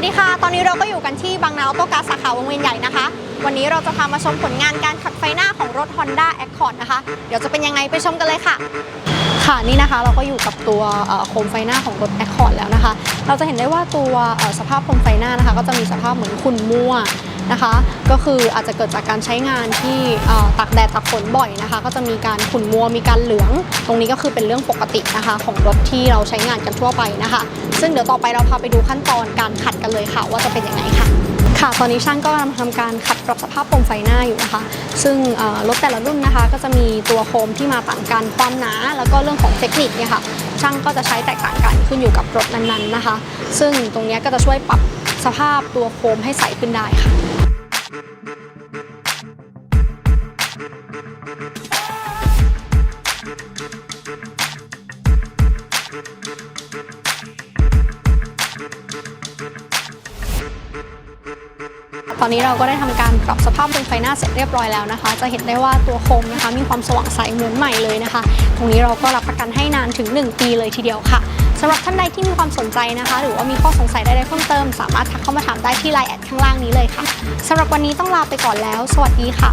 วัสดีค่ะ ตอนนี้เราก็อยู่กันที่บางนาออโต้การสาขาวงเวียนใหญ่นะคะ วันนี้เราจะพามาชมผลงานการขัดไฟหน้าของรถ Honda Accord นะคะ เดี๋ยวจะเป็นยังไงไปชมกันเลยค่ะ ค่ะนี่นะคะเราก็อยู่กับตัวโคมไฟหน้าของรถ Accord แล้วนะคะ เราจะเห็นได้ว่าตัวสภาพโคมไฟหน้านะคะ ก็จะมีสภาพเหมือนขุ่นมัว นะคะ ก็คืออาจจะเกิดจากการใช้งานที่ตากแดดตากฝนบ่อยนะคะ ก็จะมีการขุ่นมัวมีการเหลือง ตรงนี้ก็คือเป็นเรื่องปกตินะคะ ของรถที่เราใช้งานกันทั่วไปนะคะ ซึ่งเดี๋ยวต่อไปเราพาไปดูขั้นตอนการขัดกันเลยค่ะ ว่าจะเป็นยังไงค่ะค่ะตอนนี้ช่างก็กำลังทำการขัดปรับสภาพโคมไฟหน้าอยู่นะคะ ซึ่งรถแต่ละรุ่นนะคะ ก็จะมีตัวโคมที่มาต่างกันความหนา แล้วก็เรื่องของเทคนิคเนี่ยค่ะช่างก็จะใช้แตกต่างกันขึ้นอยู่กับรถนั้นๆนะคะ ซึ่งตรงนี้ก็จะช่วยปรับสภาพตัวโคมให้ใสขึ้นได้ค่ะ ตอนนี้เราก็ได้ทำการปรับสภาพบนไฟหน้าเสร็จเรียบร้อยแล้วนะคะ จะเห็นได้ว่าตัวโคมนะคะมีความสว่างใสเหมือนใหม่เลยนะคะ ตรงนี้เราก็รับประกันให้นานถึง 1 ปีเลยทีเดียวค่ะ สำหรับท่านใดที่มีความสนใจนะคะ หรือว่ามีข้อสงสัยใดๆเพิ่มเติม สามารถทักเข้ามาถามได้ที่ไลน์แอดข้างล่างนี้เลยค่ะสำหรับวันนี้ต้องลาไปก่อนแล้ว สวัสดีค่ะ